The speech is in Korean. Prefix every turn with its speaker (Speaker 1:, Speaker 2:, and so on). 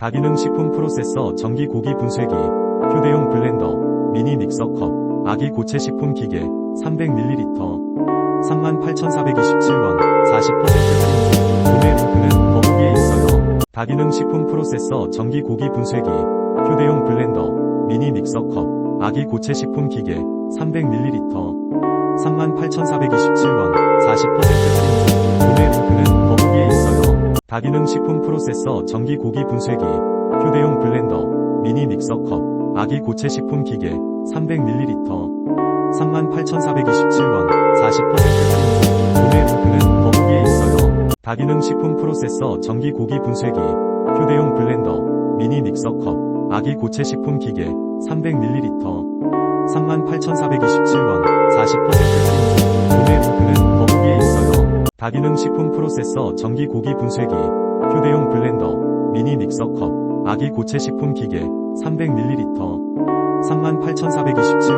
Speaker 1: 다기능 식품 프로세서 전기 고기 분쇄기, 휴대용 블렌더, 미니 믹서컵, 아기 고체 식품 기계, 300ml, 38,427원, 40% 할인 중. 구매 링크는 더보기에 있어요. 다기능 식품 프로세서 전기 고기 분쇄기, 휴대용 블렌더, 미니 믹서컵, 아기 고체 식품 기계, 300ml, 38,427원, 40% 다기능 식품 프로세서 전기 고기 분쇄기, 휴대용 블렌더, 미니 믹서컵, 아기 고체 식품 기계, 300ml, 38,427원, 40% 할인 중. 구매 링크는 더보기에 있어요. 다기능 식품 프로세서 전기 고기 분쇄기, 휴대용 블렌더, 미니 믹서컵, 아기 고체 식품 기계, 300ml, 38,427원, 40% 다기능 식품 프로세서 전기 고기 분쇄기, 휴대용 블렌더, 미니 믹서컵, 아기 고체 식품 기계, 300ml, 38,427원,